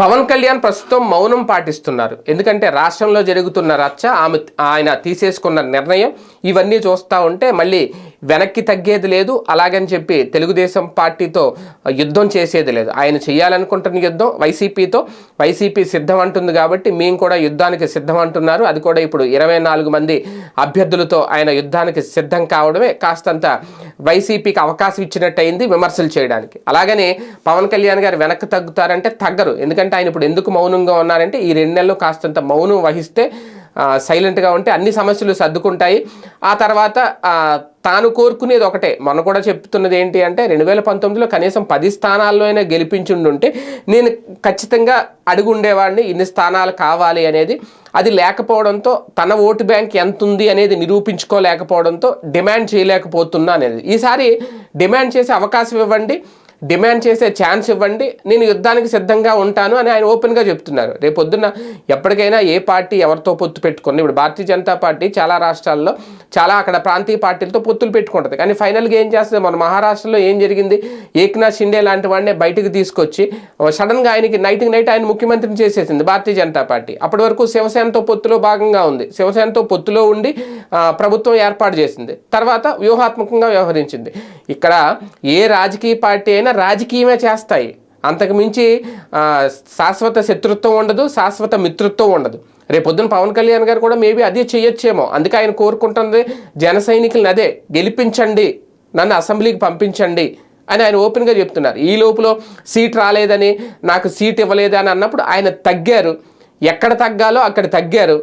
పవన్ కళ్యాణ్ ప్రస్తుతం మౌనం పాటిస్తున్నారు. ఎందుకంటే రాష్ట్రంలో జరుగుతున్న రచ్చ ఆమె ఆయన తీసేసుకున్న నిర్ణయం ఇవన్నీ చూస్తూ ఉంటే మళ్ళీ వెనక్కి తగ్గేది లేదు. అలాగని చెప్పి తెలుగుదేశం పార్టీతో యుద్ధం చేసేది లేదు. ఆయన చేయాలనుకుంటున్న యుద్ధం వైసీపీతో. వైసీపీ సిద్ధం అంటుంది కాబట్టి మేము కూడా యుద్ధానికి సిద్ధం అంటున్నారు. అది కూడా ఇప్పుడు ఇరవై నాలుగు మంది అభ్యర్థులతో ఆయన యుద్ధానికి సిద్ధం కావడమే కాస్తంత వైసీపీకి అవకాశం ఇచ్చినట్టు అయింది విమర్శలు చేయడానికి. అలాగనే పవన్ కళ్యాణ్ గారు వెనక్కి తగ్గుతారంటే తగ్గరు. ఎందుకంటే ఆయన ఇప్పుడు ఎందుకు మౌనంగా ఉన్నారంటే ఈ రెండు నెలలు కాస్తంత మౌనం వహిస్తే సైలెంట్గా ఉంటే అన్ని సమస్యలు సర్దుకుంటాయి. ఆ తర్వాత తాను కోరుకునేది ఒకటే. మనం కూడా చెప్తున్నది ఏంటి అంటే రెండు వేల పంతొమ్మిదిలో కనీసం పది స్థానాల్లో అయినా గెలిపించుండుంటే నేను ఖచ్చితంగా అడుగు ఉండేవాడిని ఇన్ని స్థానాలు కావాలి అనేది. అది లేకపోవడంతో తన ఓటు బ్యాంక్ ఎంత ఉంది అనేది నిరూపించుకోలేకపోవడంతో డిమాండ్ చేయలేకపోతున్నా అనేది. ఈసారి డిమాండ్ చేసే అవకాశం ఇవ్వండి. డిమాండ్ చేసే ఛాన్స్ ఇవ్వండి నేను యుద్ధానికి సిద్ధంగా ఉంటాను అని ఆయన ఓపెన్గా చెప్తున్నారు. రేపు పొద్దున్న ఎప్పటికైనా ఏ పార్టీ ఎవరితో పొత్తు పెట్టుకుని ఇప్పుడు భారతీయ జనతా పార్టీ చాలా రాష్ట్రాల్లో చాలా అక్కడ ప్రాంతీయ పార్టీలతో పొత్తులు పెట్టుకుంటుంది. కానీ ఫైనల్గా ఏం చేస్తుంది? మన మహారాష్ట్రలో ఏం జరిగింది? ఏక్నాథ్ షిండే లాంటి వాడిని బయటకు తీసుకొచ్చి సడన్గా ఆయనకి నైట్కి నైట్ ఆయన ముఖ్యమంత్రిని చేసేసింది భారతీయ జనతా పార్టీ. అప్పటి వరకు శివసేనతో పొత్తులో భాగంగా ఉంది. శివసేనతో పొత్తులో ఉండి ప్రభుత్వం ఏర్పాటు చేసింది. తర్వాత వ్యూహాత్మకంగా వ్యవహరించింది. ఇక్కడ ఏ రాజకీయ పార్టీ అయినా రాజకీయమే చేస్తాయి. అంతకుమించి శాశ్వత శత్రుత్వం ఉండదు శాశ్వత మిత్రుత్వం ఉండదు. రేపొద్దున పవన్ కళ్యాణ్ గారు కూడా మేబీ అదే చేయొచ్చేమో. అందుకే ఆయన కోరుకుంటుంది జన సైనికులను అదే గెలిపించండి నన్ను అసెంబ్లీకి పంపించండి అని ఆయన ఓపెన్గా చెప్తున్నారు. ఈ లోపల సీట్ రాలేదని నాకు సీట్ ఇవ్వలేదని అన్నప్పుడు ఆయన తగ్గారు. ఎక్కడ తగ్గాలో అక్కడ తగ్గారు.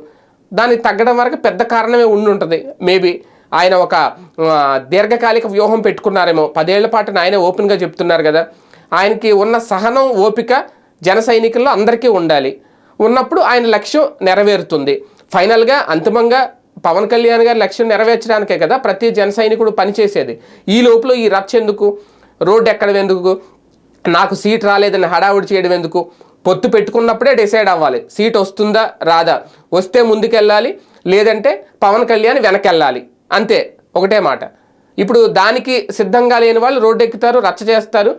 దానికి తగ్గడం వరకు పెద్ద కారణమే ఉండి ఉంటుంది మేబీ. ఆయన ఒక దీర్ఘకాలిక వ్యూహం పెట్టుకున్నారేమో. పదేళ్ళ పాటు ఆయన ఓపెన్గా చెప్తున్నారు కదా. ఆయనకి ఉన్న సహనం ఓపిక జన సైనికుల్లో అందరికీ ఉండాలి. ఉన్నప్పుడు ఆయన లక్ష్యం నెరవేరుతుంది. ఫైనల్గా అంతిమంగా పవన్ కళ్యాణ్ గారి లక్ష్యం నెరవేర్చడానికే కదా ప్రతి జన సైనికుడు పనిచేసేది ఈ లోపల ఈ రచ్చ ఎందుకు? రోడ్డు ఎక్కడ ఎందుకు? నాకు సీట్ రాలేదని హడావుడి చేయడం ఎందుకు? పొత్తు పెట్టుకున్నప్పుడే డిసైడ్ అవ్వాలి. సీట్ వస్తుందా? రాదా? వస్తే ముందుకెళ్ళాలి. లేదంటే పవన్ కళ్యాణ్ వెనకెళ్ళాలి. అంతే ఒకటే మాట. ఇప్పుడు దానికి సిద్ధంగా లేని వాళ్ళు రోడ్డు ఎక్కుతారు రచ్చ చేస్తారు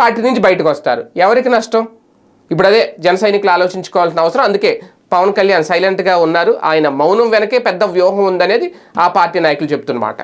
పార్టీ నుంచి బయటకు వస్తారు ఎవరికి నష్టం? ఇప్పుడు అదే జన సైనికులు ఆలోచించుకోవాల్సిన అవసరం. అందుకే పవన్ కళ్యాణ్ సైలెంట్గా ఉన్నారు. ఆయన మౌనం వెనకే పెద్ద వ్యూహం ఉందనేది ఆ పార్టీ నాయకులు చెప్తున్నమాట